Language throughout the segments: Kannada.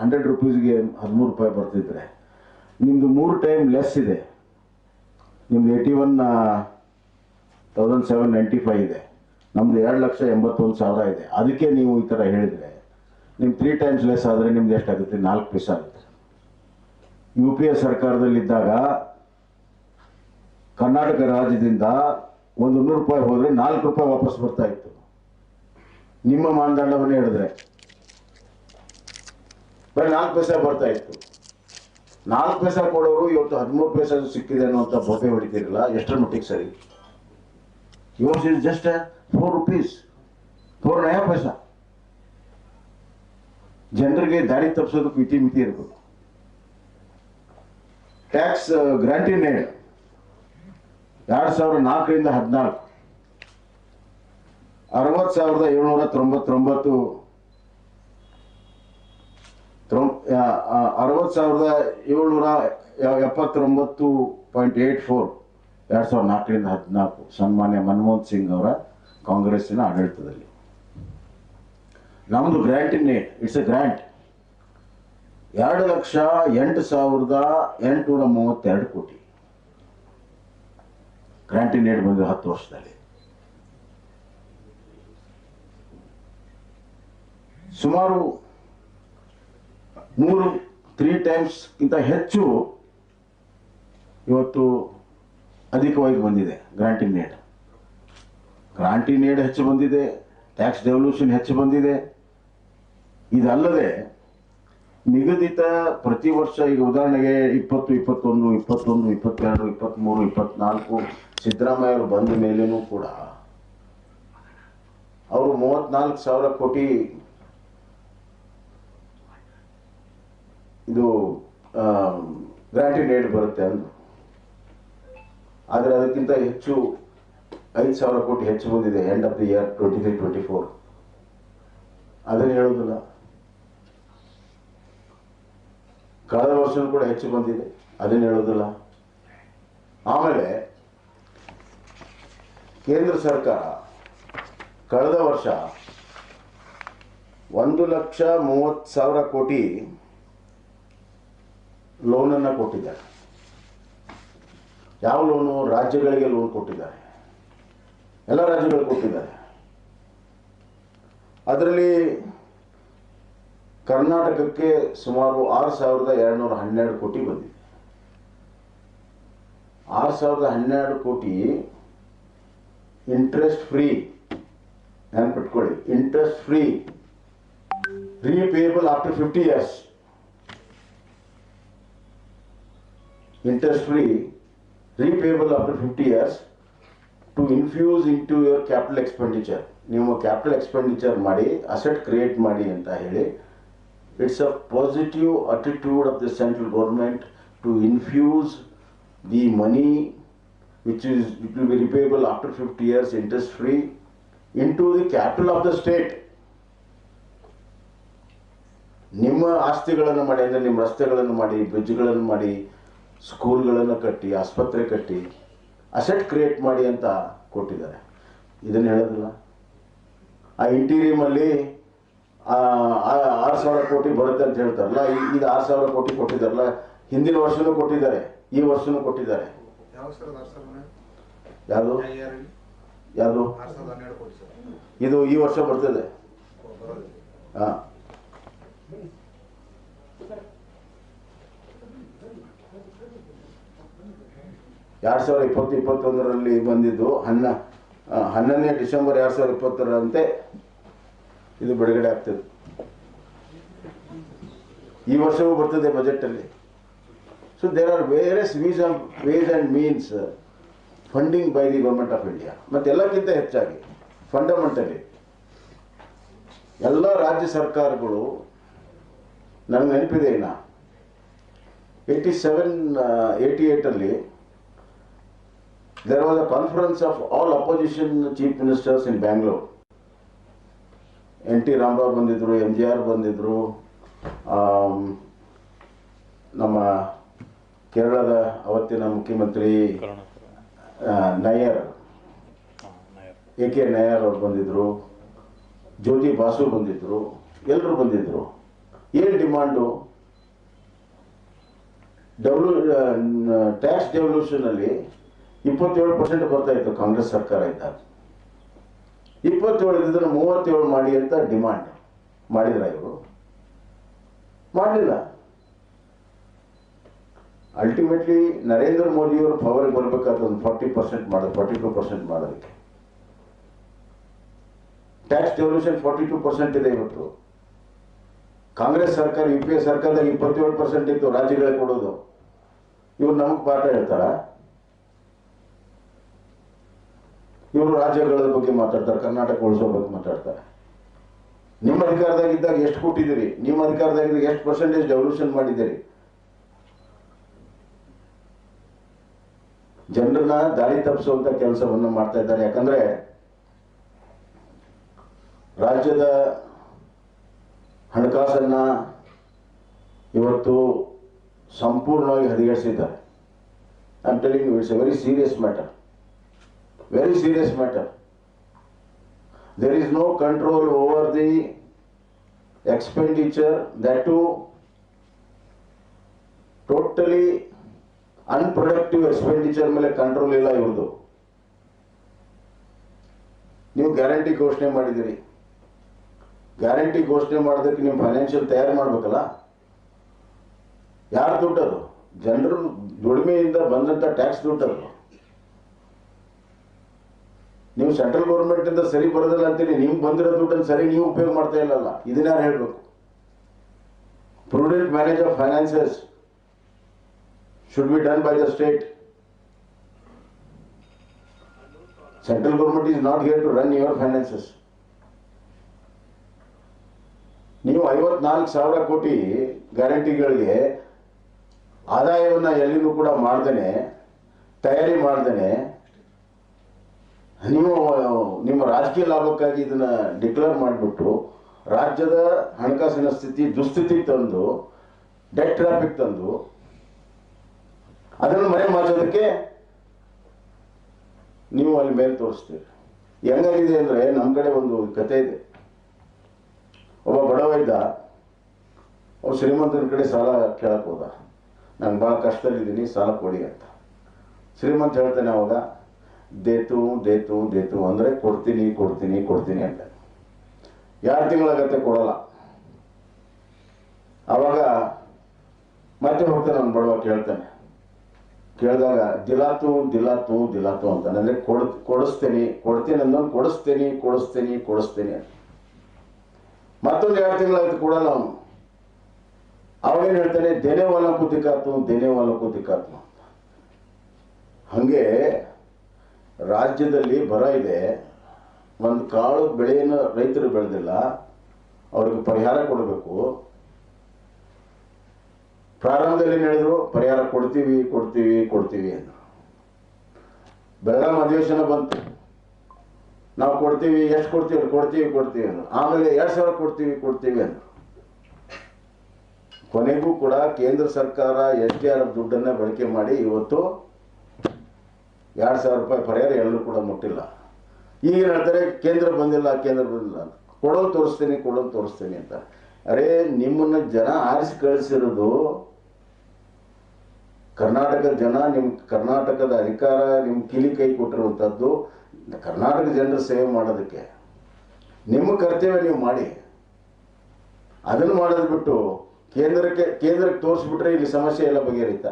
ಹಂಡ್ರೆಡ್ ರುಪೀಸ್ಗೆ ಹದಿಮೂರು ರೂಪಾಯಿ ಬರ್ತಿದ್ರೆ. ನಿಮ್ಮದು ಮೂರು ಟೈಮ್ ಲೆಸ್ ಇದೆ. ನಿಮ್ದು eighty one thousand seven ninety five ಇದೆ. ನಮ್ದು ಎರಡು ಲಕ್ಷ ಎಂಬತ್ತೊಂದು ಸಾವಿರ ಇದೆ. ಅದಕ್ಕೆ ನೀವು ಈ ಥರ ಹೇಳಿದರೆ ನಿಮ್ಮ ತ್ರೀ ಟೈಮ್ಸ್ ಲೆಸ್ ಆದರೆ ನಿಮ್ದು ಎಷ್ಟಾಗುತ್ತೆ? ನಾಲ್ಕು ಪೀಸ್ ಆಗುತ್ತೆ. ಯು ಪಿ ಎ ಸರ್ಕಾರದಲ್ಲಿದ್ದಾಗ ಕರ್ನಾಟಕ ರಾಜ್ಯದಿಂದ ಒಂದು ನೂರು ರೂಪಾಯಿ ಹೋದರೆ ನಾಲ್ಕು ರೂಪಾಯಿ ವಾಪಸ್ ಬರ್ತಾ ಇತ್ತು. ನಿಮ್ಮ ಮಾನದಂಡವನ್ನು ಹೇಳಿದ್ರೆ. ಬರೀ ನಾಲ್ಕು ಪೈಸೆ ಬರ್ತಾ ಇತ್ತು. ನಾಲ್ಕು ಪೈಸೆ ಕೊಡೋರು ಇವತ್ತು ಹದಿಮೂರು ಪೈಸೆ ಸಿಕ್ಕಿದೆ ಅನ್ನೋಂಥ ಬೊಬ್ಬೆ ಹೊಡಿತೀರಲ್ಲ, ಎಷ್ಟರ ಮಟ್ಟಿಗೆ ಸರಿ? Yours is just four rupees four naya paisa ಜನರಿಗೆ ದಾರಿ ತಪ್ಪಿಸೋದಕ್ಕೆ ಮಿತಿ ಮಿತಿ ಇರಬೇಕು. ಟ್ಯಾಕ್ಸ್ ಗ್ರಾಂಟಿನ್ ನೇಡ್ ಎರಡು ಸಾವಿರದ ನಾಲ್ಕರಿಂದ ಹದಿನಾಲ್ಕು. ಅರವತ್ತು ಸಾವಿರದ ಏಳ್ನೂರ ತೊಂಬತ್ತೊಂಬತ್ತು ಅರವತ್ತು ಸಾವಿರದ ಏಳ್ನೂರ ಎಪ್ಪತ್ತೊಂಬತ್ತು ಪಾಯಿಂಟ್ ಏಯ್ಟ್ ಫೋರ್. ಎರಡು ಸಾವಿರದ ನಾಲ್ಕರಿಂದ ಹದಿನಾಲ್ಕು. ಸನ್ಮಾನ್ಯ ಮನಮೋಹನ್ ಸಿಂಗ್ ಅವರ ಕಾಂಗ್ರೆಸ್ಸಿನ ಆಡಳಿತದಲ್ಲಿ. ನಮ್ಮದು ಗ್ರ್ಯಾಂಟಿನ್ ಇಟ್ಸ್ ಎ ಗ್ರ್ಯಾಂಟ್ ಎರಡು ಲಕ್ಷ ಎಂಟು ಸಾವಿರದ ಎಂಟುನೂರ ಮೂವತ್ತೆರಡು ಕೋಟಿ. ಗ್ರಾಂಟಿನ್ ಏಡ್ ಬಂದಿದೆ ಹತ್ತು ವರ್ಷದಲ್ಲಿ. ಸುಮಾರು ಮೂರು ತ್ರೀ ಟೈಮ್ಸ್ಗಿಂತ ಹೆಚ್ಚು ಇವತ್ತು ಅಧಿಕವಾಗಿ ಬಂದಿದೆ ಗ್ರಾಂಟಿ ನೇಡ್. ಗ್ರಾಂಟಿ ನೇಡ್ ಹೆಚ್ಚು ಬಂದಿದೆ ಟ್ಯಾಕ್ಸ್ ಡೆವಲ್ಯೂಷನ್ ಹೆಚ್ಚು ಬಂದಿದೆ. ಇದಲ್ಲದೆ ನಿಗದಿತ ಪ್ರತಿ ವರ್ಷ ಈಗ ಉದಾಹರಣೆಗೆ ಇಪ್ಪತ್ತು, ಇಪ್ಪತ್ತೊಂದು ಇಪ್ಪತ್ತೊಂದು, ಇಪ್ಪತ್ತೆರಡು ಇಪ್ಪತ್ತ್ಮೂರು ಇಪ್ಪತ್ನಾಲ್ಕು ಸಿದ್ದರಾಮಯ್ಯ ಅವರು ಬಂದ ಮೇಲೇನೂ ಕೂಡ ಅವರು ಮೂವತ್ನಾಲ್ಕು ಸಾವಿರ ಕೋಟಿ ಇದು ಗ್ರಾಂಟೆಡ್ ಏಡ್ ಬರುತ್ತೆ ಅಂದ್ರು. ಆದರೆ ಅದಕ್ಕಿಂತ ಹೆಚ್ಚು ಐದು ಸಾವಿರ ಕೋಟಿ ಹೆಚ್ಚು ಬಂದಿದೆ end of the year twenty three twenty four ಅದನ್ನು ಹೇಳೋದಿಲ್ಲ. ಕಳೆದ ವರ್ಷನೂ ಕೂಡ ಹೆಚ್ಚು ಬಂದಿದೆ. ಅದನ್ನು ಹೇಳೋದಿಲ್ಲ. ಆಮೇಲೆ, ಕೇಂದ್ರ ಸರ್ಕಾರ ಕಳೆದ ವರ್ಷ ಒಂದು ಲಕ್ಷ ಮೂವತ್ತು ಸಾವಿರ ಕೋಟಿ ಲೋನನ್ನು ಕೊಟ್ಟಿದ್ದಾರೆ. ಯಾವ ಲೋನು ರಾಜ್ಯಗಳಿಗೆ ಲೋನ್ ಕೊಟ್ಟಿದ್ದಾರೆ. ಎಲ್ಲ ರಾಜ್ಯಗಳು ಕೊಟ್ಟಿದ್ದಾರೆ. ಅದರಲ್ಲಿ ಕರ್ನಾಟಕಕ್ಕೆ ಸುಮಾರು ಆರು ಸಾವಿರದ ಎರಡುನೂರ ಹನ್ನೆರಡು ಕೋಟಿ ಬಂದಿದೆ. ಆರು ಸಾವಿರದ ಹನ್ನೆರಡು ಕೋಟಿ interest free ನೆನಪಿಟ್ಕೊಳ್ಳಿ interest free repayable after fifty years interest free, repayable after 50 years to infuse into your capital expenditure. ನೀವು ಕ್ಯಾಪಿಟಲ್ ಎಕ್ಸ್ಪೆಂಡಿಚರ್ ಮಾಡಿ ಅಸೆಟ್ ಕ್ರಿಯೇಟ್ ಮಾಡಿ ಅಂತ ಹೇಳಿ it's a positive attitude of the central government to infuse the money which is it will be repayable after fifty years interest free into the capital of the state ನಿಮ್ಮ ಆಸ್ತಿಗಳನ್ನು ಮಾಡಿ ಅಂದರೆ ನಿಮ್ಮ ರಸ್ತೆಗಳನ್ನು ಮಾಡಿ ಬ್ರಿಡ್ಜ್ಗಳನ್ನು ಮಾಡಿ ಸ್ಕೂಲ್ಗಳನ್ನು ಕಟ್ಟಿ ಆಸ್ಪತ್ರೆ ಕಟ್ಟಿ ಅಸೆಟ್ ಕ್ರಿಯೇಟ್ ಮಾಡಿ ಅಂತ ಕೊಟ್ಟಿದ್ದಾರೆ. ಇದನ್ನು ಹೇಳೋದಿಲ್ಲ. ಆ ಇಂಟೀರಿಯಮಲ್ಲಿ ಆರು ಸಾವಿರ ಕೋಟಿ ಬರುತ್ತೆ ಅಂತ ಹೇಳ್ತಾರಲ್ಲ ಈಗ ಇದು ಆರು ಸಾವಿರ ಕೋಟಿ ಕೊಟ್ಟಿದ್ದಾರಲ್ಲ ಹಿಂದಿನ ವರ್ಷನೂ ಕೊಟ್ಟಿದ್ದಾರೆ ಈ ವರ್ಷನೂ ಕೊಟ್ಟಿದ್ದಾರೆ. ಯಾರು ಯಾರು ಇದು ಈ ವರ್ಷ ಬರ್ತದೆ. ಹಾಂ. ಎರಡು ಸಾವಿರದ ಇಪ್ಪತ್ತು ಇಪ್ಪತ್ತೊಂದರಲ್ಲಿ ಬಂದಿದ್ದು ಹನ್ನ ಹನ್ನೊಂದನೇ ಡಿಸೆಂಬರ್ ಎರಡು ಸಾವಿರದ ಇಪ್ಪತ್ತರಂತೆ ಇದು ಬಿಡುಗಡೆ ಆಗ್ತದೆ. ಈ ವರ್ಷವೂ ಬರ್ತದೆ ಬಜೆಟಲ್ಲಿ. So there are various ways of ways and means funding by the government of India ಮತ್ತು ಎಲ್ಲಕ್ಕಿಂತ ಹೆಚ್ಚಾಗಿ ಫಂಡಮೆಂಟಲಿ ಎಲ್ಲ ರಾಜ್ಯ ಸರ್ಕಾರಗಳು ನನಗೆ ನೆನಪಿದೆ ಇನ್ನ. ಏಯ್ಟಿ ಸೆವೆನ್ ಏಯ್ಟಿ ಏಯ್ಟಲ್ಲಿ there was a conference of all opposition chief ministers in Bangalore N T Rama Rao ಬಂದಿದ್ದರು ಎಂ ಜಿ ಆರ್ ಬಂದಿದ್ದರು ನಮ್ಮ ಕೇರಳದ ಅವತ್ತಿನ ಮುಖ್ಯಮಂತ್ರಿ ನಯ್ಯರ್ ಎ ಕೆ ನಯ್ಯರ್ ಅವ್ರು ಬಂದಿದ್ದರು ಜ್ಯೋತಿ ಬಾಸು ಬಂದಿದ್ದರು ಎಲ್ಲರೂ ಬಂದಿದ್ದರು ಏನು ಡಿಮಾಂಡು? ಡೆವಲು ಟ್ಯಾಕ್ಸ್ ಡೆವಲ್ಯೂಷನಲ್ಲಿ ಇಪ್ಪತ್ತೇಳು ಪರ್ಸೆಂಟ್ ಬರ್ತಾ ಇತ್ತು ಕಾಂಗ್ರೆಸ್ ಸರ್ಕಾರ ಇದ್ದಾಗ. ಇಪ್ಪತ್ತೇಳು ಇದ್ದರೆ ಮೂವತ್ತೇಳು ಮಾಡಿ ಅಂತ ಡಿಮಾಂಡ್ ಮಾಡಿದ್ರ ಇವರು? ಮಾಡಲಿಲ್ಲ. ಅಲ್ಟಿಮೇಟ್ಲಿ ನರೇಂದ್ರ ಮೋದಿಯವರು ಪವರ್ಗೆ ಬರಬೇಕಾದ್ರೆ ಒಂದು ಫಾರ್ಟಿ ಪರ್ಸೆಂಟ್ ಮಾಡೋದು ಫಾರ್ಟಿ ಟು ಪರ್ಸೆಂಟ್ ಮಾಡೋದಕ್ಕೆ. Tax devolution forty two percent ಇದೆ ಇವತ್ತು. ಕಾಂಗ್ರೆಸ್ ಸರ್ಕಾರ ಯು ಪಿ ಎ ಸರ್ಕಾರದಾಗ ಇಪ್ಪತ್ತೇಳು ಪರ್ಸೆಂಟ್ ಇತ್ತು, ರಾಜ್ಯಗಳಿಗೆ ಕೊಡೋದು. ಇವ್ರು ನಮಗೆ ಪಾಠ ಹೇಳ್ತಾರ? ಇವರು ರಾಜ್ಯಗಳ ಬಗ್ಗೆ ಮಾತಾಡ್ತಾರೆ, ಕರ್ನಾಟಕ ಉಳಿಸೋ ಬಗ್ಗೆ ಮಾತಾಡ್ತಾರೆ. ನಿಮ್ಮ ಅಧಿಕಾರದಾಗ ಇದ್ದಾಗ ಎಷ್ಟು ಕೊಟ್ಟಿದ್ದೀರಿ? ನಿಮ್ಮ ಅಧಿಕಾರದಾಗ ಇದ್ದಾಗ ಎಷ್ಟು ಪರ್ಸೆಂಟೇಜ್ ಡೆವಲ್ಯೂಷನ್ ಮಾಡಿದ್ದೀರಿ? ಜನರನ್ನ ದಾರಿ ತಪ್ಪಿಸುವಂತ ಕೆಲಸವನ್ನು ಮಾಡ್ತಾ ಇದ್ದಾರೆ. ಯಾಕಂದ್ರೆ ರಾಜ್ಯದ ಹಣಕಾಸನ್ನ ಇವತ್ತು ಸಂಪೂರ್ಣವಾಗಿ ಹದಗೆಡಿಸಿದ್ದಾರೆ. I it's a very serious matter very serious matter there is no control over the expenditure that too totally unproductive expenditure ಮೇಲೆ ಕಂಟ್ರೋಲ್ ಇಲ್ಲ ಇವ್ರದ್ದು ನೀವು ಗ್ಯಾರಂಟಿ ಘೋಷಣೆ ಮಾಡಿದಿರಿ ಗ್ಯಾರಂಟಿ ಘೋಷಣೆ ಮಾಡೋದಕ್ಕೆ ನೀವು ಫೈನಾನ್ಷಿಯಲ್ ತಯಾರು ಮಾಡ್ಬೇಕಲ್ಲ? ಯಾರು ದುಡ್ಡದು? ಜನರು ದುಡಿಮೆಯಿಂದ ಬಂದಂಥ ಟ್ಯಾಕ್ಸ್ ದುಡ್ಡದು. ನೀವು ಸೆಂಟ್ರಲ್ ಗೌರ್ಮೆಂಟ್ ಇಂದ ಸರಿ ಬರೋದಿಲ್ಲ ಅಂತೀರಿ ನಿಮ್ಗೆ ಬಂದಿರೋ ದುಡ್ಡನ್ನು ಸರಿ ನೀವು ಉಪಯೋಗ ಮಾಡ್ತಾ ಇಲ್ಲಲ್ಲ, ಇದನ್ನ ಹೇಳ್ಬೇಕು? Prudent manage of finances should be done by the state central government is not here to run your finances ನೀವು ಐವತ್ನಾಲ್ಕು ಸಾವಿರ ಕೋಟಿ ಗ್ಯಾರಂಟಿಗಳಿಗೆ ಆದಾಯವನ್ನು ಎಲ್ಲಿಗೂ ಕೂಡ ಮಾಡ್ದೇನೆ, ತಯಾರಿ ಮಾಡ್ದೇನೆ ನೀವು, ನಿಮ್ಮ ರಾಜಕೀಯ ಲಾಭಕ್ಕಾಗಿ ಇದನ್ನ ಡಿಕ್ಲೇರ್ ಮಾಡಿಬಿಟ್ಟು ರಾಜ್ಯದ ಹಣಕಾಸಿನ ಸ್ಥಿತಿ, ದುಸ್ಥಿತಿ ತಂದು ಡೆಟ್ ಟ್ರಾಫಿಕ್ ತಂದು, ಅದನ್ನು ಮನೆ ಮಾಡೋದಕ್ಕೆ ನೀವು ಅಲ್ಲಿ ಮೇಲೆ ತೋರಿಸ್ತೀರಿ. ಹೆಂಗಾಗಿದೆ ಅಂದ್ರೆ ನಮ್ಮ ಕಡೆ ಒಂದು ಕತೆ ಇದೆ. ಒಬ್ಬ ಬಡವ ಇದ್ದ, ಅವ್ರು ಶ್ರೀಮಂತನ ಕಡೆ ಸಾಲ ಕೇಳಕ್ ಹೋದ. ನಾನು ಭಾಳ ಕಷ್ಟದಲ್ಲಿದ್ದೀನಿ, ಸಾಲ ಕೊಡಿ ಅಂತ. ಶ್ರೀಮಂತ ಹೇಳ್ತಾನೆ ಅವಾಗ ದೇತು ದೇತು ದೇತು ಅಂದರೆ ಕೊಡ್ತೀನಿ ಕೊಡ್ತೀನಿ ಕೊಡ್ತೀನಿ ಅಂತ. ಎರಡು ತಿಂಗಳಾಗತ್ತೆ ಕೊಡಲ್ಲ. ಅವಾಗ ಮತ್ತೆ ಹೋಗ್ತಾನೆ, ನಾನು ಬಡವ ಕೇಳ್ತಾನೆ. ಕೇಳಿದಾಗ ದಿಲಾತು ದಿಲಾತು ದಿಲಾತು ಅಂತಾನೆ ಅಂದ್ರೆ ಕೊಡ್, ಕೊಡಿಸ್ತೀನಿ, ಕೊಡ್ತೀನಿ ಅಂದ್ರೆ ಕೊಡಿಸ್ತೀನಿ ಕೊಡಿಸ್ತೀನಿ ಕೊಡಿಸ್ತೀನಿ ಅಂತ. ಮತ್ತೊಂದು ಎರಡು ತಿಂಗಳಾಯ್ತು ಕೊಡಲ್ಲ ಅವನು. ಅವಾಗೇನು ಹೇಳ್ತಾನೆ? ದೇನೆ ವಾಲಕ್ಕೂ ದಿಕ್ಕಾತು ದೇನೆ ವಾಲಕ್ಕೂ ದಿಕ್ಕಾತು ಹಂಗೆ ರಾಜ್ಯದಲ್ಲಿ ಬರ ಇದೆ. ಒಂದು ಕಾಳು ಬೆಳೆಯನ್ನು ರೈತರು ಬೆಳೆದಿಲ್ಲ. ಅವ್ರಿಗೆ ಪರಿಹಾರ ಕೊಡಬೇಕು. ಪ್ರಾರಂಭದಲ್ಲಿ ಹೇಳಿದ್ರು, ಪರಿಹಾರ ಕೊಡ್ತೀವಿ ಕೊಡ್ತೀವಿ ಕೊಡ್ತೀವಿ ಅಂತ. ಬೆಳಗಾಂ ಅಧಿವೇಶನ ಬಂತು. ನಾವು ಕೊಡ್ತೀವಿ, ಎಷ್ಟು ಕೊಡ್ತೀವಿ ಕೊಡ್ತೀವಿ ಕೊಡ್ತೀವಿ ಅಂತ. ಆಮೇಲೆ ಎರಡು ಸಾವಿರ ಕೊಡ್ತೀವಿ ಕೊಡ್ತೀವಿ ಅಂತ. ಕೊನೆಗೂ ಕೂಡ ಕೇಂದ್ರ ಸರ್ಕಾರ ಎಸ್ ಡಿ ಆರ್ ಬಳಕೆ ಮಾಡಿ ಇವತ್ತು ಎರಡು ಸಾವಿರ ರೂಪಾಯಿ ಪರಿಹಾರ ಎಲ್ಲರೂ ಕೂಡ ಮುಟ್ಟಿಲ್ಲ. ಈಗ ಹೇಳ್ತಾರೆ, ಕೇಂದ್ರ ಬಂದಿಲ್ಲ ಕೇಂದ್ರ ಬಂದಿಲ್ಲ ಕೊಡೋ ತೋರಿಸ್ತೀನಿ ಕೊಡೋದು ತೋರಿಸ್ತೀನಿ ಅಂತ. ಅರೇ, ನಿಮ್ಮನ್ನ ಜನ ಆರಿಸಿ ಕಳಿಸಿರೋದು ಕರ್ನಾಟಕದ ಜನ ನಿಮ್ಮ ಕರ್ನಾಟಕದ ಅಧಿಕಾರ ನಿಮ್ಮ ಕಿಲಿ ಕೈ ಕೊಟ್ಟಿರುವಂಥದ್ದು, ಕರ್ನಾಟಕ ಜನರ ಸೇವೆ ಮಾಡೋದಕ್ಕೆ. ನಿಮ್ಮ ಕರ್ತವ್ಯ ನೀವು ಮಾಡಿ. ಅದನ್ನು ಮಾಡೋದು ಬಿಟ್ಟು ಕೇಂದ್ರಕ್ಕೆ ಕೇಂದ್ರಕ್ಕೆ ತೋರಿಸ್ಬಿಟ್ರೆ ಇಲ್ಲಿ ಸಮಸ್ಯೆ ಎಲ್ಲ ಬಗೆಹರಿತ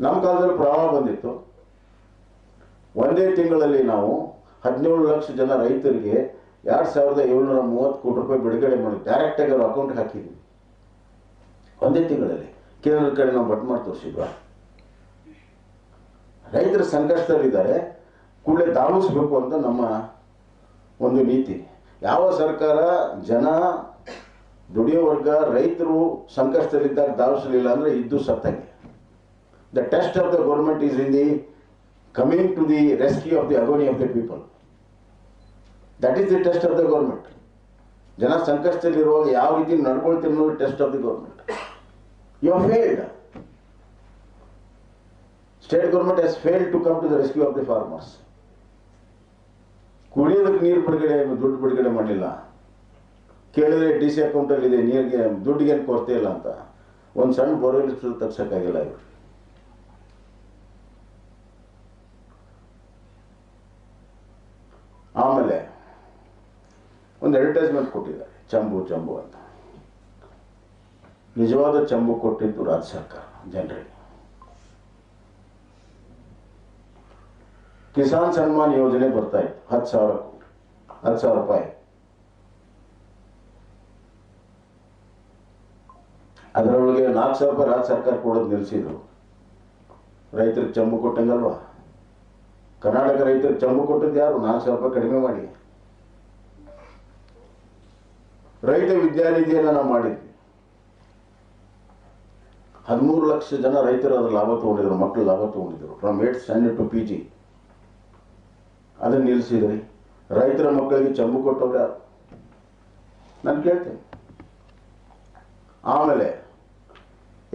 ನಮ್ಮ ಕಾಲದಲ್ಲಿ ಪ್ರವಾಹ ಬಂದಿತ್ತು. ಒಂದೇ ತಿಂಗಳಲ್ಲಿ ನಾವು ಹದಿನೇಳು ಲಕ್ಷ ಜನ ರೈತರಿಗೆ ಎರಡು ಸಾವಿರದ ಏಳ್ನೂರ ಮೂವತ್ತು ಕೋಟಿ ರೂಪಾಯಿ ಬಿಡುಗಡೆ ಮಾಡಿ ಡೈರೆಕ್ಟಾಗಿ ಅವ್ರ ಅಕೌಂಟ್ ಹಾಕಿದ್ವಿ. ಒಂದೇ ತಿಂಗಳಲ್ಲಿ. ಕೇಂದ್ರದ ಕಡೆ ನಾವು ಬಟ್ ಮಾಡಿ ತೋರಿಸಿದ್ವ? ರೈತರು ಸಂಕಷ್ಟದಲ್ಲಿದ್ದಾರೆ. ಕೂಡಲೇ ಧಾವಿಸ್ಬೇಕು ಅಂತ ನಮ್ಮ ಒಂದು ನೀತಿ. ಯಾವ ಸರ್ಕಾರ ಜನ, ದುಡಿಯೋ ವರ್ಗ, ರೈತರು ಸಂಕಷ್ಟದಲ್ಲಿದ್ದಾಗ ಧಾವಿಸಲಿಲ್ಲ ಅಂದ್ರೆ ಇದ್ದು ಸತ್ತಂಗೆ. The test of the government is in the coming to the rescue of the agony of the people That is the test of the government ಜನ ಸಂಕಷ್ಟದಲ್ಲಿರುವಾಗ ಯಾವ ರೀತಿ ನಡ್ಕೊಳ್ತೀನಿ ಅನ್ನೋದು test of the government you are failed state government has failed to come to the rescue of the farmers ಕುಡಿಯೋದಕ್ಕೆ ನೀರು ಬಿಡುಗಡೆ, ದುಡ್ಡು ಬಿಡುಗಡೆ ಮಾಡಲಿಲ್ಲ. ಕೇಳಿದ್ರೆ ಡಿ ಸಿ ಅಕೌಂಟಲ್ಲಿ ಇದೆ, ನೀರಿಗೆ ದುಡ್ಡಿಗೇನು ಕೊರತೆ ಇಲ್ಲ ಅಂತ. ಒಂದು ಸಣ್ಣ ಬೋರ್ವೆಲ್ ತಗ್ಸೋಕ್ಕಾಗಿಲ್ಲ ಇವರು ಆಮೇಲೆ ಒಂದು ಅಡ್ವರ್ಟೈಸ್ಮೆಂಟ್ ಕೊಟ್ಟಿದ್ದಾರೆ. ಚಂಬು ಚಂಬು ಅಂತ. ನಿಜವಾದ ಚಂಬು ಕೊಟ್ಟಿದ್ದು ರಾಜ್ಯ ಸರ್ಕಾರ, ಜನರಿಗೆ. ಕಿಸಾನ್ ಸನ್ಮಾನ್ ಯೋಜನೆ ಬರ್ತಾ ಇತ್ತು, ಹತ್ತು ಸಾವಿರ ಹತ್ತು ಸಾವಿರ ರೂಪಾಯಿ. ಅದರೊಳಗೆ ನಾಲ್ಕು ಸಾವಿರ ರೂಪಾಯಿ ರಾಜ್ಯ ಸರ್ಕಾರ ಕೊಡೋದು ನಿಲ್ಲಿಸಿದ್ರು ರೈತರಿಗೆ ಚಂಬು ಕೊಟ್ಟಂಗಲ್ವಾ? ಕರ್ನಾಟಕ ರೈತರಿಗೆ ಚಂಬು ಕೊಟ್ಟದ್ದು ಯಾರು? ನಾಲ್ಕು ಸಾವಿರ ರೂಪಾಯಿ ಕಡಿಮೆ ಮಾಡಿ. ರೈತ ವಿದ್ಯಾನಿಧಿಯನ್ನು ನಾವು ಮಾಡಿದ್ವಿ. ಹದಿಮೂರು ಲಕ್ಷ ಜನ ರೈತರು ಅದ್ರ ಲಾಭ ತೊಗೊಂಡಿದ್ರು ಮಕ್ಕಳು ಲಾಭ ತೊಗೊಂಡಿದ್ರು. From eight standard to P G. ಅದನ್ನು ನಿಲ್ಲಿಸಿದ್ರಿ ರೈತರ ಮಕ್ಕಳಿಗೆ ಚಂಬು ಕೊಟ್ಟವ್ರೆ ನಾನು ಕೇಳ್ತೇನೆ. ಆಮೇಲೆ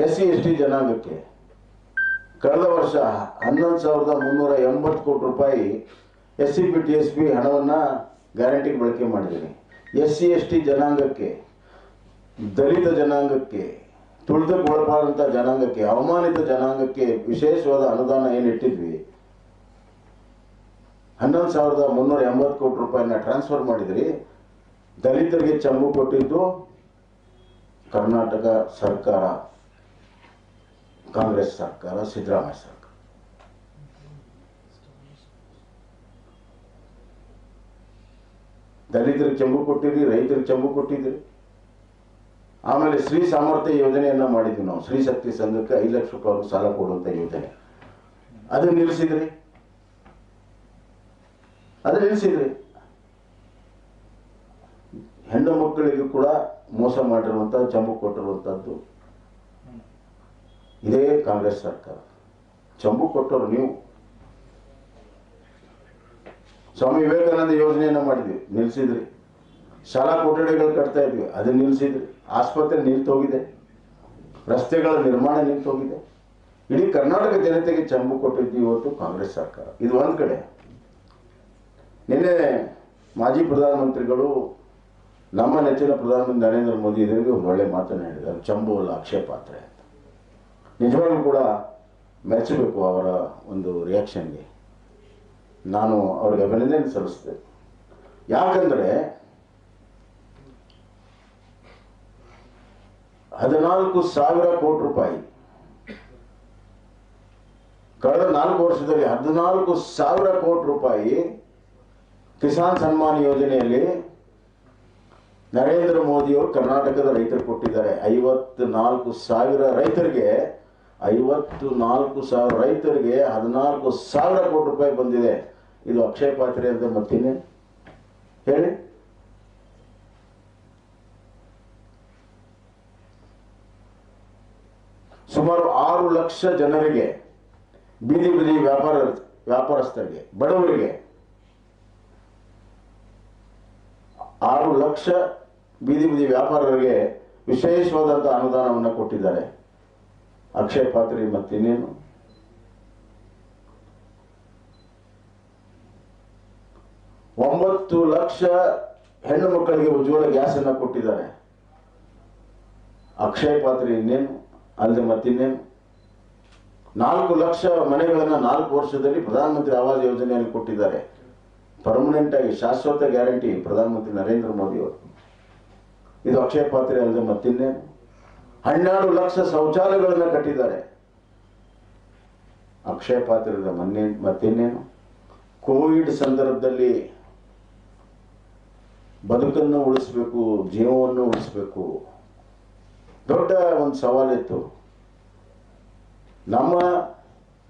ಎಸ್ ಸಿ ಎಸ್ ಟಿ ಜನಾಂಗಕ್ಕೆ ಕಳೆದ ವರ್ಷ ಹನ್ನೊಂದು ಸಾವಿರದ ಮುನ್ನೂರ ಎಂಬತ್ತು ಕೋಟಿ ರೂಪಾಯಿ S C P T S P ಹಣವನ್ನು ಗ್ಯಾರಂಟಿಗೆ ಬಳಕೆ ಮಾಡಿದ್ದೀನಿ. ಎಸ್ ಸಿ ಎಸ್ ಟಿ ಜನಾಂಗಕ್ಕೆ, ದಲಿತ ಜನಾಂಗಕ್ಕೆ ಒಳಪಾದಂಥ ಜನಾಂಗಕ್ಕೆ, ಅವಮಾನಿತ ಜನಾಂಗಕ್ಕೆ ವಿಶೇಷವಾದ ಅನುದಾನ ಏನು ಇಟ್ಟಿದ್ವಿ? ಹನ್ನೊಂದು ಸಾವಿರದ ಮುನ್ನೂರ ಎಂಬತ್ತು ಕೋಟಿ ರೂಪಾಯಿನ ಟ್ರಾನ್ಸ್ಫರ್ ಮಾಡಿದ್ರಿ. ದಲಿತರಿಗೆ ಚಂಬು ಕೊಟ್ಟಿದ್ದು ಕರ್ನಾಟಕ ಸರ್ಕಾರ, ಕಾಂಗ್ರೆಸ್ ಸರ್ಕಾರ, ಸಿದ್ದರಾಮಯ್ಯ ಸರ್ಕಾರ. ದಲಿತರಿಗೆ ಚಂಬು ಕೊಟ್ಟಿದ್ರಿ ರೈತರಿಗೆ ಚಂಬು ಕೊಟ್ಟಿದ್ರಿ. ಆಮೇಲೆ ಸ್ತ್ರೀ ಸಾಮರ್ಥ್ಯ ಯೋಜನೆಯನ್ನ ಮಾಡಿದ್ವಿ ನಾವು. ಸ್ತ್ರೀ ಶಕ್ತಿ ಸಂಘಕ್ಕೆ ಐದು ಲಕ್ಷ ರೂಪಾಯಿ ಸಾಲ ಕೊಡುವಂಥ ಯೋಜನೆ. ಅದು ನಿಲ್ಲಿಸಿದ್ರಿ. ಅದು ನಿಲ್ಲಿಸಿದ್ರಿ. ಹೆಣ್ಣು ಮಕ್ಕಳಿಗೂ ಕೂಡ ಮೋಸ ಮಾಡಿರುವಂಥ ಚಂಬು ಕೊಟ್ಟಿರುವಂಥದ್ದು ಇದೇ ಕಾಂಗ್ರೆಸ್ ಸರ್ಕಾರ. ಚಂಬು ಕೊಟ್ಟರು ನೀವು. ಸ್ವಾಮಿ ವಿವೇಕಾನಂದ ಯೋಜನೆಯನ್ನು ಮಾಡಿದ್ವಿ ನಿಲ್ಲಿಸಿದ್ರಿ ಶಾಲಾ ಕೊಠಡಿಗಳು ಕಟ್ತಾ ಇದ್ವಿ ಅದನ್ನ ನಿಲ್ಲಿಸಿದ್ರಿ ಆಸ್ಪತ್ರೆ ನಿಂತು ಹೋಗಿದೆ ರಸ್ತೆಗಳ ನಿರ್ಮಾಣ ನಿಂತು ಹೋಗಿದೆ ಇಡೀ ಕರ್ನಾಟಕ ಜನತೆಗೆ ಚಂಬು ಕೊಟ್ಟಿದ್ದು ಇವತ್ತು ಕಾಂಗ್ರೆಸ್ ಸರ್ಕಾರ. ಇದು ಒಂದು ಕಡೆ. ನಿನ್ನೆ ಮಾಜಿ ಪ್ರಧಾನಮಂತ್ರಿಗಳು ನಮ್ಮ ನೆಚ್ಚಿನ ಪ್ರಧಾನಮಂತ್ರಿ ನರೇಂದ್ರ ಮೋದಿ ಇದರಿಗೆ ಒಳ್ಳೆ ಮಾತನ್ನು ಹೇಳಿದ್ದಾರೆ. ಚಂಬು ಅಲ್ಲ ಅಕ್ಷಯ ಪಾತ್ರೆ ಅಂತ. ನಿಜವಾಗ್ಲೂ ಕೂಡ ಮೆಚ್ಚಬೇಕು ಅವರ ಒಂದು ರಿಯಾಕ್ಷನ್ಗೆ ನಾನು ಅವ್ರಿಗೆ ಅಭಿನಂದನೆ ಸಲ್ಲಿಸ್ತೇನೆ ಯಾಕಂದರೆ ಹದಿನಾಲ್ಕು ಸಾವಿರ ಕೋಟಿ ರೂಪಾಯಿ ಕಳೆದ ನಾಲ್ಕು ವರ್ಷದಲ್ಲಿ ಹದಿನಾಲ್ಕು ಸಾವಿರ ಕೋಟಿ ರೂಪಾಯಿ ಕಿಸಾನ್ ಸನ್ಮಾನ್ ಯೋಜನೆಯಲ್ಲಿ ನರೇಂದ್ರ ಮೋದಿಯವರು ಕರ್ನಾಟಕದ ರೈತರು ಕೊಟ್ಟಿದ್ದಾರೆ. ಐವತ್ತು ನಾಲ್ಕು ಸಾವಿರ ರೈತರಿಗೆ ಐವತ್ತು ನಾಲ್ಕು ಸಾವಿರ ರೈತರಿಗೆ ಹದಿನಾಲ್ಕು ಸಾವಿರ ಕೋಟಿ ರೂಪಾಯಿ ಬಂದಿದೆ. ಇದು ಅಕ್ಷಯ ಪಾತ್ರೆ ಅಂತ ಮತ್ತಿನ್ನೇ ಹೇಳಿ. ಸುಮಾರು ಆರು ಲಕ್ಷ ಜನರಿಗೆ ಬೀದಿ ಬೀದಿ ವ್ಯಾಪಾರ, ವ್ಯಾಪಾರಸ್ಥರಿಗೆ, ಬಡವರಿಗೆ ಆರು ಲಕ್ಷ ಬೀದಿ ಬೀದಿ ವ್ಯಾಪಾರರಿಗೆ ವಿಶೇಷವಾದಂಥ ಅನುದಾನವನ್ನು ಕೊಟ್ಟಿದ್ದಾರೆ. ಅಕ್ಷಯ ಪಾತ್ರೆ ಮತ್ತಿನ್ನೇನು ಒಂಬತ್ತು ಲಕ್ಷ ಹೆಣ್ಣು ಮಕ್ಕಳಿಗೆ ಉಜ್ವಲ ಗ್ಯಾಸ್ ಅನ್ನ ಕೊಟ್ಟಿದ್ದಾರೆ. ಅಕ್ಷಯ ಪಾತ್ರೆ ಇನ್ನೇನು, ಅಲ್ಲದೆ ಮತ್ತಿನ್ನೇನು? ನಾಲ್ಕು ಲಕ್ಷ ಮನೆಗಳನ್ನು ನಾಲ್ಕು ವರ್ಷದಲ್ಲಿ ಪ್ರಧಾನಮಂತ್ರಿ ಆವಾಸ್ ಯೋಜನೆಯಲ್ಲಿ ಕೊಟ್ಟಿದ್ದಾರೆ. ಪರ್ಮನೆಂಟ್ ಆಗಿ ಶಾಶ್ವತ ಗ್ಯಾರಂಟಿ ಪ್ರಧಾನಮಂತ್ರಿ ನರೇಂದ್ರ ಮೋದಿ ಅವರು. ಇದು ಅಕ್ಷಯ ಪಾತ್ರೆ, ಅಲ್ಲದೆ ಮತ್ತಿನ್ನೇನು? ಹನ್ನೆರಡು ಲಕ್ಷ ಶೌಚಾಲಯಗಳನ್ನು ಕಟ್ಟಿದ್ದಾರೆ. ಅಕ್ಷಯ ಪಾತ್ರದ ಮೊನ್ನೆ, ಮತ್ತಿನ್ನೇನು? ಕೋವಿಡ್ ಸಂದರ್ಭದಲ್ಲಿ ಬದುಕನ್ನು ಉಳಿಸ್ಬೇಕು, ಜೀವವನ್ನು ಉಳಿಸ್ಬೇಕು. ದೊಡ್ಡ ಒಂದು ಸವಾಲಿತ್ತು. ನಮ್ಮ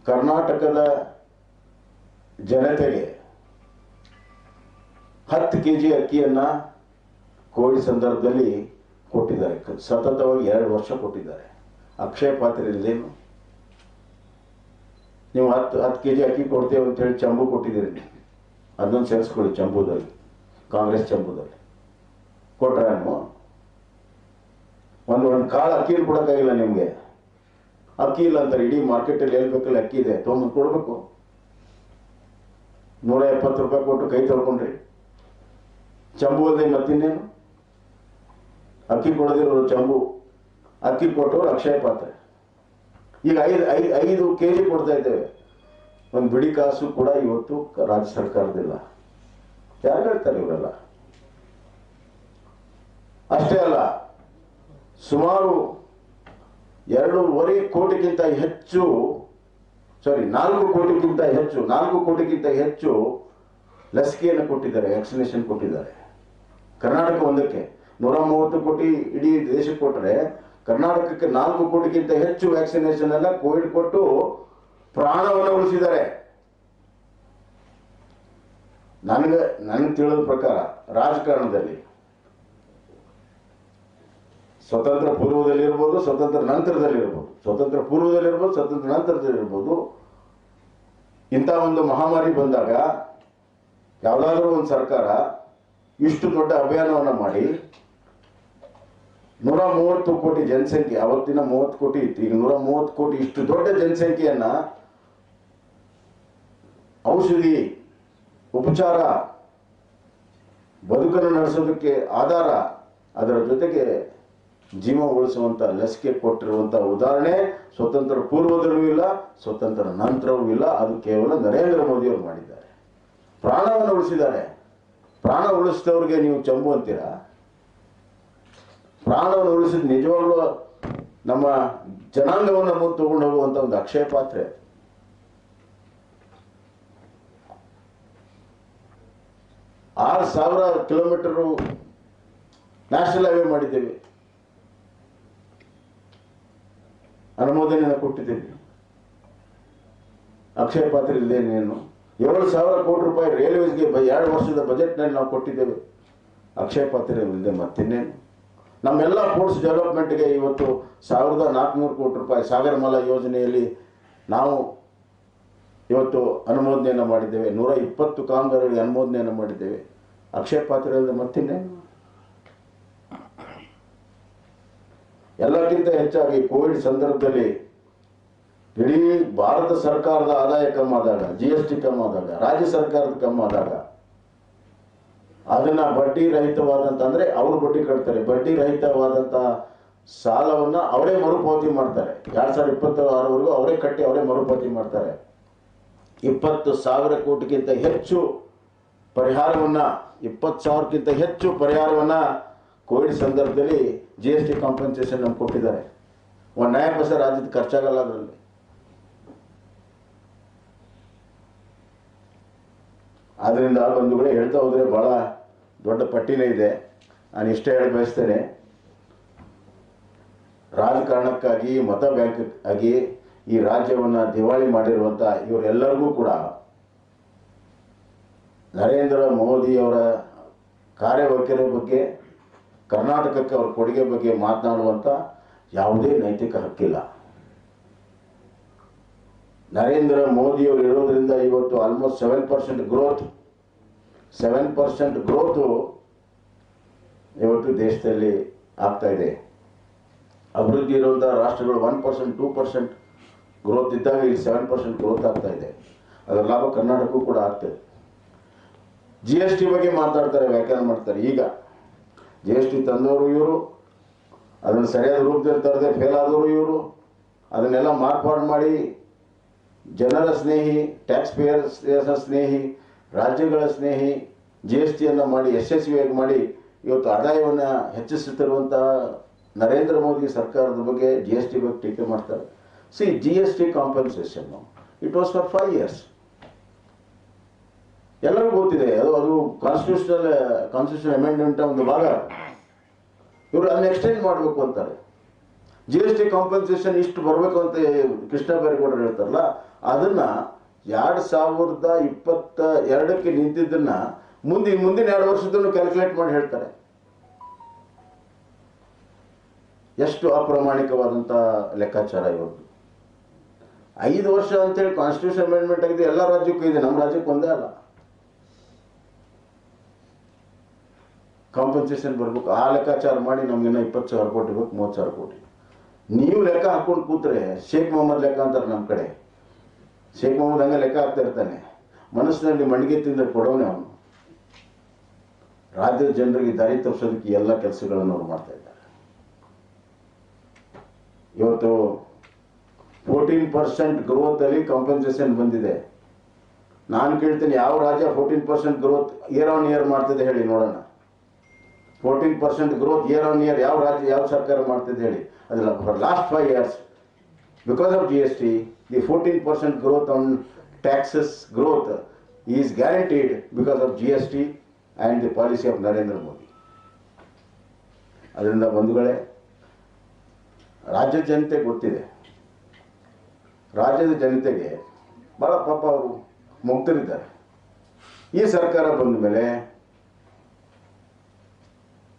ಕರ್ನಾಟಕದ ಜನತೆಗೆ ಹತ್ತು ಕೆ ಜಿ ಅಕ್ಕಿಯನ್ನು ಕೋವಿಡ್ ಸಂದರ್ಭದಲ್ಲಿ ಕೊಟ್ಟಿದ್ದಾರೆ. ಸತತವಾಗಿ ಎರಡು ವರ್ಷ ಕೊಟ್ಟಿದ್ದಾರೆ. ಅಕ್ಷಯ ಪಾತ್ರೆಯಲ್ಲೇನು ನೀವು ಹತ್ತು ಹತ್ತು ಕೆ ಜಿ ಅಕ್ಕಿ ಕೊಡ್ತೇವೆ ಅಂತೇಳಿ ಚಂಬು ಕೊಟ್ಟಿದ್ದೀರಿ. ಅದನ್ನು ಸೇರಿಸ್ಕೊಳ್ಳಿ ಚಂಬುದಲ್ಲಿ. ಕಾಂಗ್ರೆಸ್ ಚಂಬುದಲ್ಲಿ ಕೊಟ್ರೆ ನೀವು ಒಂದು ಒಂದು ಕಾಳು ಅಕ್ಕಿ ಕೊಡೋಕ್ಕಾಗಿಲ್ಲ ನಿಮಗೆ. ಅಕ್ಕಿ ಇಲ್ಲ ಅಂತಾರೆ ಇಡೀ ಮಾರ್ಕೆಟಲ್ಲಿ ಎಲ್ಲಿ ಬೇಕಲ್ಲಿ ಅಕ್ಕಿ ಇದೆ ತೊಗೊಂಬಂದು ಕೊಡಬೇಕು. ನೂರ ಎಪ್ಪತ್ತು ರೂಪಾಯಿ ಕೊಟ್ಟು ಕೈ ತೊಳ್ಕೊಂಡ್ರಿ. ಚಂಬು ಅದೇ ಮತ್ತಿನ್ನೇನು? ಅಕ್ಕಿ ಕೊಡದಿರೋರು ಚಂಬು. ಅಕ್ಕಿ ಕೊಟ್ಟು ಅಕ್ಷಯ ಪಾತ್ರೆ. ಈಗ ಐದು ಐದು ಐದು ಕೆ ಜಿ ಕೊಡ್ತಾ ಇದ್ದೇವೆ. ಒಂದು ಬಿಡಿ ಕಾಸು ಕೂಡ ಇವತ್ತು ರಾಜ್ಯ ಸರ್ಕಾರದಿಲ್ಲ. ಯಾರು ಹೇಳ್ತಾರೆ ಇವರೆಲ್ಲ? ಅಷ್ಟೇ ಅಲ್ಲ, ಸುಮಾರು ಎರಡೂವರೆ ಕೋಟಿಗಿಂತ ಹೆಚ್ಚು ಸಾರಿ ನಾಲ್ಕು ಕೋಟಿಗಿಂತ ಹೆಚ್ಚು, ನಾಲ್ಕು ಕೋಟಿಗಿಂತ ಹೆಚ್ಚು ಲಸಿಕೆಯನ್ನು ಕೊಟ್ಟಿದ್ದಾರೆ, ವ್ಯಾಕ್ಸಿನೇಷನ್ ಕೊಟ್ಟಿದ್ದಾರೆ. ಕರ್ನಾಟಕ ಒಂದಕ್ಕೆ ನೂರ ಮೂವತ್ತು ಕೋಟಿ ಇಡೀ ದೇಶಕ್ಕೆ ಕೊಟ್ಟರೆ ಕರ್ನಾಟಕಕ್ಕೆ ನಾಲ್ಕು ಕೋಟಿಗಿಂತ ಹೆಚ್ಚು ವ್ಯಾಕ್ಸಿನೇಷನ್ ಎಲ್ಲ ಕೋವಿಡ್ ಕೊಟ್ಟು ಪ್ರಾಣವನ್ನು ಉಳಿಸಿದ್ದಾರೆ. ನನಗೆ ನನಗೆ ತಿಳಿದ ಪ್ರಕಾರ ರಾಜಕಾರಣದಲ್ಲಿ, ಸ್ವತಂತ್ರ ಪೂರ್ವದಲ್ಲಿರ್ಬೋದು, ಸ್ವತಂತ್ರ ನಂತರದಲ್ಲಿರ್ಬೋದು, ಸ್ವತಂತ್ರ ಪೂರ್ವದಲ್ಲಿರ್ಬೋದು, ಸ್ವತಂತ್ರ ನಂತರದಲ್ಲಿರ್ಬೋದು, ಇಂಥ ಒಂದು ಮಹಾಮಾರಿ ಬಂದಾಗ ಯಾವುದಾದ್ರೂ ಒಂದು ಸರ್ಕಾರ ಇಷ್ಟು ದೊಡ್ಡ ಅಭಿಯಾನವನ್ನು ಮಾಡಿ, ನೂರ ಮೂವತ್ತು ಕೋಟಿ ಜನಸಂಖ್ಯೆ, ಅವತ್ತಿನ ಮೂವತ್ತು ಕೋಟಿ ಇತ್ತು, ಈಗ ನೂರ ಮೂವತ್ತು ಕೋಟಿ ಇಷ್ಟು ದೊಡ್ಡ ಜನಸಂಖ್ಯೆಯನ್ನ ಔಷಧಿ ಉಪಚಾರ ಬದುಕನ್ನು ನಡೆಸೋದಕ್ಕೆ ಆಧಾರ, ಅದರ ಜೊತೆಗೆ ಜೀವ ಉಳಿಸುವಂತ ಲಸಿಕೆ ಕೊಟ್ಟಿರುವಂತ ಉದಾಹರಣೆ, ಸ್ವತಂತ್ರ ಪೂರ್ವದಲ್ಲೂ ಇಲ್ಲ, ಸ್ವತಂತ್ರ ನಂತರವೂ ಇಲ್ಲ. ಅದು ಕೇವಲ ನರೇಂದ್ರ ಮೋದಿಯವರು ಮಾಡಿದ್ದಾರೆ. ಪ್ರಾಣವನ್ನು ಉಳಿಸಿದ್ದಾರೆ. ಪ್ರಾಣ ಉಳಿಸಿದವ್ರಿಗೆ ನೀವು ಚಂಬು ಅಂತೀರಾ? ಪ್ರಾಣವನ್ನು ಉಳಿಸಿದ ನಿಜವಾಗ್ಲೂ ನಮ್ಮ ಜನಾಂಗವನ್ನು ಮುಂದೆ ತಗೊಂಡು ಹೋಗುವಂತ ಒಂದು ಅಕ್ಷಯ ಪಾತ್ರೆ. ಆರು ಸಾವಿರ ಕಿಲೋಮೀಟರು ನ್ಯಾಷನಲ್ ಹೈವೇ ಮಾಡಿದ್ದೇವೆ. ಅನುಮೋದನೆಯನ್ನು ಕೊಟ್ಟಿದ್ದೇವೆ. ಅಕ್ಷಯ ಪಾತ್ರೆ ಇಲ್ದೇನೇನು ಏಳು ಸಾವಿರ ಕೋಟಿ ರೂಪಾಯಿ ರೈಲ್ವೇಸ್ಗೆ ಎರಡು ವರ್ಷದ ಬಜೆಟ್ನಲ್ಲಿ ನಾವು ಕೊಟ್ಟಿದ್ದೇವೆ. ಅಕ್ಷಯ ಪಾತ್ರ ಇಲ್ಲದೆ ಮತ್ತಿನ್ನೇನು ನಮ್ಮೆಲ್ಲ ಪೋರ್ಟ್ಸ್ ಡೆವಲಪ್ಮೆಂಟ್ಗೆ ಇವತ್ತು ಸಾವಿರದ ನಾಲ್ಕುನೂರು ಕೋಟಿ ರೂಪಾಯಿ ಸಾಗರಮಾಲಾ ಯೋಜನೆಯಲ್ಲಿ ನಾವು ಇವತ್ತು ಅನುಮೋದನೆಯನ್ನು ಮಾಡಿದ್ದೇವೆ. ನೂರ ಇಪ್ಪತ್ತು ಕಾಮಗಾರಿಗಳಿಗೆ ಅನುಮೋದನೆಯನ್ನು ಮಾಡಿದ್ದೇವೆ. ಅಕ್ಷಯ ಪಾತ್ರ ಮತ್ತಿನ್ನೇ? ಎಲ್ಲಕ್ಕಿಂತ ಹೆಚ್ಚಾಗಿ ಕೋವಿಡ್ ಸಂದರ್ಭದಲ್ಲಿ ಇಡೀ ಭಾರತ ಸರ್ಕಾರದ ಆದಾಯ ಕಮ್ಮಾದಾಗ ಜಿ ಎಸ್ ಟಿ ಕಮ್ಮಾದಾಗ, ರಾಜ್ಯ ಸರ್ಕಾರದ ಕಮ್ಮಾದಾಗ, ಅದನ್ನ ಬಡ್ಡಿ ರಹಿತವಾದಂತ ಅಂದ್ರೆ ಅವರು ಬಡ್ಡಿ ಕಟ್ತಾರೆ. ಬಡ್ಡಿ ರಹಿತವಾದಂತ ಸಾಲವನ್ನ ಅವರೇ ಮರುಪಾವತಿ ಮಾಡ್ತಾರೆ. ಎರಡ್ ಸಾವಿರದ ಇಪ್ಪತ್ತಾರವರೆಗೂ ಅವರೇ ಕಟ್ಟಿ ಅವರೇ ಮರುಪಾವತಿ ಮಾಡ್ತಾರೆ. ಇಪ್ಪತ್ತು ಸಾವಿರ ಕೋಟಿಗಿಂತ ಹೆಚ್ಚು ಪರಿಹಾರವನ್ನ, ಇಪ್ಪತ್ತು ಸಾವಿರಕ್ಕಿಂತ ಹೆಚ್ಚು ಪರಿಹಾರವನ್ನ ಕೋವಿಡ್ ಸಂದರ್ಭದಲ್ಲಿ ಜಿ ಎಸ್ ಟಿ ಕಾಂಪನ್ಸೇಷನ್ ನಮ್ಗೆ ಕೊಟ್ಟಿದ್ದಾರೆ. ಒಂದು ನ್ಯಾಯ ಪೈಸೆ ರಾಜ್ಯದ ಖರ್ಚಾಗಲ್ಲ ಅದರಲ್ಲಿ. ಆದ್ರಿಂದ ಬಂಧುಗಳೇ, ಹೇಳ್ತಾ ಹೋದರೆ ಬಹಳ ದೊಡ್ಡ ಪಟ್ಟಿನೇ ಇದೆ. ನಾನು ಇಷ್ಟೇ ಹೇಳಿ ಬಯಸ್ತೇನೆ. ರಾಜಕಾರಣಕ್ಕಾಗಿ, ಮತ ಬ್ಯಾಂಕ್ ಆಗಿ ಈ ರಾಜ್ಯವನ್ನು ದಿವಾಳಿ ಮಾಡಿರುವಂಥ ಇವರೆಲ್ಲರಿಗೂ ಕೂಡ ನರೇಂದ್ರ ಮೋದಿಯವರ ಕಾರ್ಯವೈಖರಿ ಬಗ್ಗೆ, ಕರ್ನಾಟಕಕ್ಕೆ ಅವರ ಕೊಡುಗೆ ಬಗ್ಗೆ ಮಾತನಾಡುವಂಥ ಯಾವುದೇ ನೈತಿಕ ಹಕ್ಕಿಲ್ಲ. ನರೇಂದ್ರ ಮೋದಿಯವರು ಇರೋದ್ರಿಂದ ಇವತ್ತು almost seven percent growth seven percent growth ಇವತ್ತು ದೇಶದಲ್ಲಿ ಆಗ್ತಾ ಇದೆ. ಅಭಿವೃದ್ಧಿ ಇರುವಂಥ ರಾಷ್ಟ್ರಗಳು one percent two percent growth ಇದ್ದಾಗ ಇಲ್ಲಿ ಸೆವೆನ್ ಪರ್ಸೆಂಟ್ ಗ್ರೋತ್ ಆಗ್ತಾ ಇದೆ. ಅದರ ಲಾಭ ಕರ್ನಾಟಕಕ್ಕೂ ಕೂಡ ಆಗ್ತದೆ ಜಿ ಎಸ್ ಟಿ ಬಗ್ಗೆ ಮಾತಾಡ್ತಾರೆ, ವ್ಯಾಖ್ಯಾನ ಮಾಡ್ತಾರೆ. ಈಗ ಜಿ ಎಸ್ ಟಿ ತಂದವರು ಇವರು, ಅದನ್ನು ಸರಿಯಾದ ರೂಪದಲ್ಲಿ ತರದೆ ಫೇಲ್ ಆದವರು ಇವರು. ಅದನ್ನೆಲ್ಲ ಮಾರ್ಪಾಡು ಮಾಡಿ ಜನರ ಸ್ನೇಹಿ ಟ್ಯಾಕ್ಸ್ ಪೇಯರ್ಸ್ ಸ್ನೇಹಿ, ರಾಜ್ಯಗಳ ಸ್ನೇಹಿ ಜಿ ಎಸ್ ಟಿಯನ್ನು ಮಾಡಿ ಯಶಸ್ವಿಯಾಗಿ ಮಾಡಿ ಇವತ್ತು ಆದಾಯವನ್ನು ಹೆಚ್ಚಿಸುತ್ತಿರುವಂಥ ನರೇಂದ್ರ ಮೋದಿ ಸರ್ಕಾರದ ಬಗ್ಗೆ ಜಿ ಎಸ್ ಟಿ ಬಗ್ಗೆ ಟೀಕೆ ಮಾಡ್ತಾರೆ. C G S T was for five years ಎಲ್ಲರಿಗೂ ಗೊತ್ತಿದೆ, ಅದು ಅದು ಕಾನ್ಸ್ಟಿಟ್ಯೂಷನಲ್ ಕಾನ್ಸ್ಟಿಟ್ಯೂಷನ್ ಅಮೆಂಡ್ಮೆಂಟ್ ಒಂದು ಭಾಗ. ಇವರು ಅದನ್ನ ಎಕ್ಸ್ಟೆಂಡ್ ಮಾಡಬೇಕು ಅಂತಾರೆ. ಜಿ ಎಸ್ ಟಿ ಕಾಂಪನ್ಸೇಷನ್ ಇಷ್ಟು ಬರಬೇಕು ಅಂತ ಕೃಷ್ಣ ಬೈರೇಗೌಡರು ಹೇಳ್ತಾರಲ್ಲ, ಅದನ್ನ ಎರಡು ಸಾವಿರದ ಇಪ್ಪತ್ತ ಎರಡಕ್ಕೆ ನಿಂತಿದ್ದನ್ನ ಮುಂದಿನ ಮುಂದಿನ ಎರಡು ವರ್ಷದನ್ನು ಕ್ಯಾಲ್ಕುಲೇಟ್ ಮಾಡಿ ಹೇಳ್ತಾರೆ. ಎಷ್ಟು ಅಪ್ರಾಮಾಣಿಕವಾದಂಥ ಲೆಕ್ಕಾಚಾರ ಇವತ್ತು ಐದು ವರ್ಷ ಅಂತೇಳಿ ಕಾನ್ಸ್ಟಿಟ್ಯೂಷನ್ ಅಮೆಂಡ್ಮೆಂಟ್ ಆಗಿದೆ ಎಲ್ಲ ರಾಜ್ಯಕ್ಕೂ ಇದೆ. ನಮ್ಮ ರಾಜ್ಯಕ್ಕೆ ಒಂದೇ ಅಲ್ಲ. ಕಾಂಪನ್ಸೇಷನ್ ಬರ್ಬೇಕು. ಆ ಲೆಕ್ಕಾಚಾರ ಮಾಡಿ ನಮ್ಗೇನೋ ಇಪ್ಪತ್ತು ಸಾವಿರ ಕೋಟಿ ಬೇಕು, ಮೂವತ್ತು ಸಾವಿರ ಕೋಟಿ. ನೀವು ಲೆಕ್ಕ ಹಾಕೊಂಡು ಕೂತ್ರೆ, ಶೇಖ್ ಮೊಹಮ್ಮದ್ ಲೆಕ್ಕ ಅಂತಾರೆ ನಮ್ಮ ಕಡೆ. ಶೇಖ್ ಮೊಹಮ್ಮದ್ ಹಂಗೆ ಲೆಕ್ಕ ಹಾಕ್ತಾ ಇರ್ತಾನೆ. ಮನಸ್ಸಿನಲ್ಲಿ ಮಣಿಗೆ ತಿಂದ ಕೊಡೋನೆ ಅವನು. ರಾಜ್ಯದ ಜನರಿಗೆ ದಾರಿ ತಪ್ಪಿಸೋದಕ್ಕೆ ಎಲ್ಲ ಕೆಲಸಗಳನ್ನು ಅವ್ರು ಮಾಡ್ತಾ ಇದ್ದಾರೆ. ಇವತ್ತು ಫೋರ್ಟೀನ್ ಪರ್ಸೆಂಟ್ ಗ್ರೋತಲ್ಲಿ ಕಾಂಪನ್ಸೇಷನ್ ಬಂದಿದೆ. ನಾನು ಕೇಳ್ತೀನಿ ಯಾವ ರಾಜ್ಯ fourteen percent growth year on year ಮಾಡ್ತಿದೆ ಹೇಳಿ ನೋಡೋಣ. Fourteen percent growth year on year ಯಾವ ರಾಜ್ಯ ಯಾವ ಸರ್ಕಾರ ಮಾಡ್ತಿದೆ ಹೇಳಿ. ಅದಲ್ಲ for last five years because of GST, the 14% growth on taxes growth because of G S T and the policy of Narendra Modi ಅದರಿಂದ ಬಂಧುಗಳೇ ರಾಜ್ಯ ಜನತೆ ಗೊತ್ತಿದೆ. ರಾಜ್ಯದ ಜನತೆಗೆ ಭಾಳ ಪಾಪ ಅವರು ಮುಗ್ಧರಿದ್ದಾರೆ. ಈ ಸರ್ಕಾರ ಬಂದ ಮೇಲೆ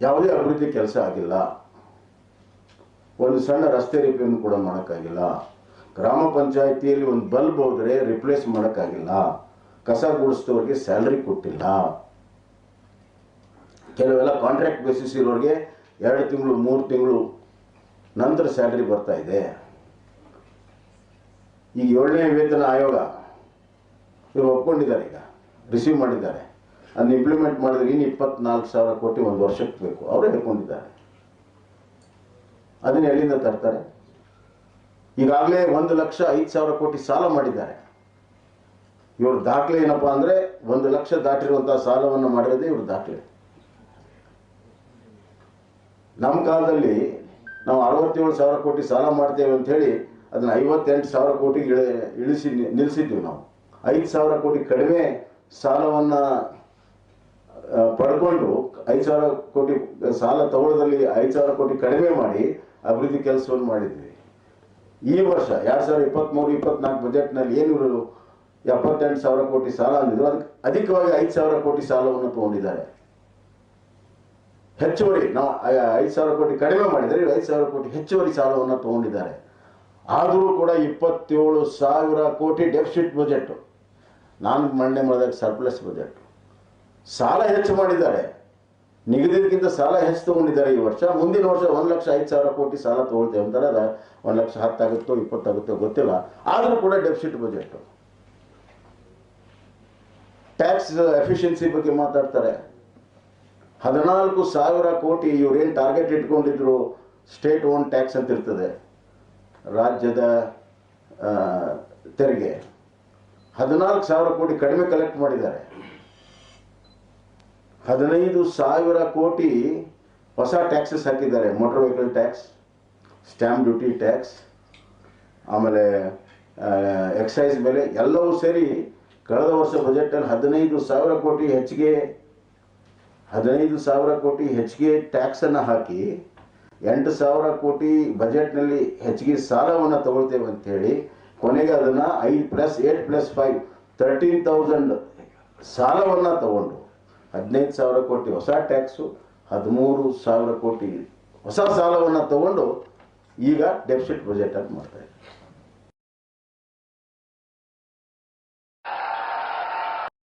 ಯಾವುದೇ ಅಭಿವೃದ್ಧಿ ಕೆಲಸ ಆಗಿಲ್ಲ. ಒಂದು ಸಣ್ಣ ರಸ್ತೆ ರಿಪೇರಿ ಕೂಡ ಮಾಡೋಕ್ಕಾಗಿಲ್ಲ. ಗ್ರಾಮ ಪಂಚಾಯಿತಿಯಲ್ಲಿ ಒಂದು ಬಲ್ಬ್ ಹೋದರೆ ರಿಪ್ಲೇಸ್ ಮಾಡೋಕ್ಕಾಗಿಲ್ಲ. ಕಸ ಗುಡಿಸಿದವ್ರಿಗೆ ಸ್ಯಾಲ್ರಿ ಕೊಟ್ಟಿಲ್ಲ. ಕೆಲವೆಲ್ಲ ಕಾಂಟ್ರಾಕ್ಟ್ ಬೇಸಿಸ್ ಇರೋರಿಗೆ ಎರಡು ತಿಂಗಳು, ಮೂರು ತಿಂಗಳು ನಂತರ ಸ್ಯಾಲ್ರಿ ಬರ್ತಾ ಇದೆ. ಈಗ ಏಳನೇ ವೇತನ ಆಯೋಗ ಇವರು ಒಪ್ಕೊಂಡಿದ್ದಾರೆ ಈಗ. ರಿಸೀವ್ ಮಾಡಿದ್ದಾರೆ. ಅದನ್ನ ಇಂಪ್ಲಿಮೆಂಟ್ ಮಾಡಿದ್ರೆ ಇನ್ನು ಇಪ್ಪತ್ನಾಲ್ಕು ಸಾವಿರ ಕೋಟಿ ಒಂದು ವರ್ಷಕ್ಕೆ ಬೇಕು. ಅವರೇ ಹೇಳ್ಕೊಂಡಿದ್ದಾರೆ. ಅದನ್ನ ಎಲ್ಲಿಂದ ತರ್ತಾರೆ? ಈಗಾಗಲೇ ಒಂದು ಲಕ್ಷ ಐದು ಸಾವಿರ ಕೋಟಿ ಸಾಲ ಮಾಡಿದ್ದಾರೆ. ಇವ್ರ ದಾಖಲೆ ಏನಪ್ಪಾ ಅಂದ್ರೆ ಒಂದು ಲಕ್ಷ ದಾಟಿರುವಂತಹ ಸಾಲವನ್ನು ಮಾಡಿರೋದೇ ಇವ್ರ ದಾಖಲೆ. ನಮ್ಮ ಕಾಲದಲ್ಲಿ ನಾವು ಅರವತ್ತೇಳು ಸಾವಿರ ಕೋಟಿ ಸಾಲ ಮಾಡ್ತೇವೆ ಅಂತ ಹೇಳಿ ಅದನ್ನ ಐವತ್ತೆಂಟು ಸಾವಿರ ಕೋಟಿ ಇಳಿ, ಇಳಿಸಿ ನಿಲ್ಲಿಸಿದ್ವಿ ನಾವು. ಐದು ಸಾವಿರ ಕೋಟಿ ಕಡಿಮೆ ಸಾಲವನ್ನ ಪಡ್ಕೊಂಡು ಐದು ಸಾವಿರ ಕೋಟಿ, ಸಾಲ ತಗೊಳ್ಳೋದ್ರಲ್ಲಿ ಐದು ಸಾವಿರ ಕೋಟಿ ಕಡಿಮೆ ಮಾಡಿ ಅಭಿವೃದ್ಧಿ ಕೆಲಸವನ್ನು ಮಾಡಿದ್ವಿ. ಈ ವರ್ಷ ಎರಡು ಸಾವಿರದ ಇಪ್ಪತ್ತ್ಮೂರು ಇಪ್ಪತ್ನಾಲ್ಕು ಬಜೆಟ್ನಲ್ಲಿ ಏನು ಎಪ್ಪತ್ತೆಂಟು ಸಾವಿರ ಕೋಟಿ ಸಾಲ ಅಂದಿದ್ರು ಅದಕ್ಕೆ ಅಧಿಕವಾಗಿ ಐದು ಸಾವಿರ ಕೋಟಿ ಸಾಲವನ್ನು ತಗೊಂಡಿದ್ದಾರೆ. ಹೆಚ್ಚುವರಿ, ನಾವು ಐದು ಸಾವಿರ ಕೋಟಿ ಕಡಿಮೆ ಮಾಡಿದರೆ ಐದು ಸಾವಿರ ಕೋಟಿ ಹೆಚ್ಚುವರಿ ಸಾಲವನ್ನು ತಗೊಂಡಿದ್ದಾರೆ. ಆದರೂ ಕೂಡ ಇಪ್ಪತ್ತೇಳು ಸಾವಿರ ಕೋಟಿ ಡೆಫಿಸಿಟ್ ಬಜೆಟ್ ನಾನು ಮಂಡನೆ ಮಾಡಿದಾಗ ಸರ್ಪ್ಲಸ್ ಬಜೆಟ್ ಸಾಲ ಹೆಚ್ಚು ಮಾಡಿದ್ದಾರೆ. ನಿಗದಿಗಿಂತ ಸಾಲ ಹೆಚ್ಚು ತಗೊಂಡಿದ್ದಾರೆ ಈ ವರ್ಷ. ಮುಂದಿನ ವರ್ಷ ಒಂದು ಲಕ್ಷ ಐದು ಸಾವಿರ ಕೋಟಿ ಸಾಲ ತಗೊಳ್ತೇವೆ ಅಂತಾರೆ. ಅದು ಒಂದು ಲಕ್ಷ ಹತ್ತಾಗುತ್ತೋ ಇಪ್ಪತ್ತಾಗುತ್ತೋ ಗೊತ್ತಿಲ್ಲ. ಆದರೂ ಕೂಡ ಡೆಫಿಸಿಟ್ ಬಜೆಟ್ ಟ್ಯಾಕ್ಸ್ ಎಫಿಷಿಯನ್ಸಿ ಬಗ್ಗೆ ಮಾತಾಡ್ತಾರೆ. ಹದಿನಾಲ್ಕು ಸಾವಿರ ಕೋಟಿ ಇವ್ರೇನು ಟಾರ್ಗೆಟ್ ಇಟ್ಕೊಂಡಿದ್ರು? ಸ್ಟೇಟ್ ಓನ್ ಟ್ಯಾಕ್ಸ್ ಅಂತ ಇರ್ತದೆ ರಾಜ್ಯದ ತೆರಿಗೆ ಹದಿನಾಲ್ಕು ಸಾವಿರ ಕೋಟಿ ಕಡಿಮೆ ಕಲೆಕ್ಟ್ ಮಾಡಿದ್ದಾರೆ. ಹದಿನೈದು ಸಾವಿರ ಕೋಟಿ ಹೊಸ ಟ್ಯಾಕ್ಸಸ್ ಹಾಕಿದ್ದಾರೆ. Motor vehicle tax stamp duty tax ಆಮೇಲೆ ಎಕ್ಸೈಸ್ ಬೆಲೆ ಎಲ್ಲವೂ ಸೇರಿ ಕಳೆದ ವರ್ಷ ಬಜೆಟಲ್ಲಿ ಹದಿನೈದು ಸಾವಿರ ಕೋಟಿ ಹೆಚ್ಚಿಗೆ, ಹದಿನೈದು ಸಾವಿರ ಕೋಟಿ ಹೆಚ್ಚಿಗೆ ಟ್ಯಾಕ್ಸನ್ನು ಹಾಕಿ ಎಂಟು ಸಾವಿರ ಕೋಟಿ ಬಜೆಟ್ನಲ್ಲಿ ಹೆಚ್ಚಿಗೆ ಸಾಲವನ್ನು ತಗೊಳ್ತೇವೆ ಅಂತೇಳಿ, ಕೊನೆಗೆ ಅದನ್ನು ಐದು plus eight plus five thirteen thousand ಸಾಲವನ್ನು ತಗೊಂಡು, ಹದಿನೈದು ಸಾವಿರ ಕೋಟಿ ಹೊಸ ಟ್ಯಾಕ್ಸು, ಹದಿಮೂರು ಸಾವಿರ ಕೋಟಿ ಹೊಸ ಸಾಲವನ್ನು ತಗೊಂಡು ಈಗ ಡೆಫಿಸಿಟ್ ಬಜೆಟ್ ಅಂತ ಮಾಡ್ತಾ ಇದ್ದಾರೆ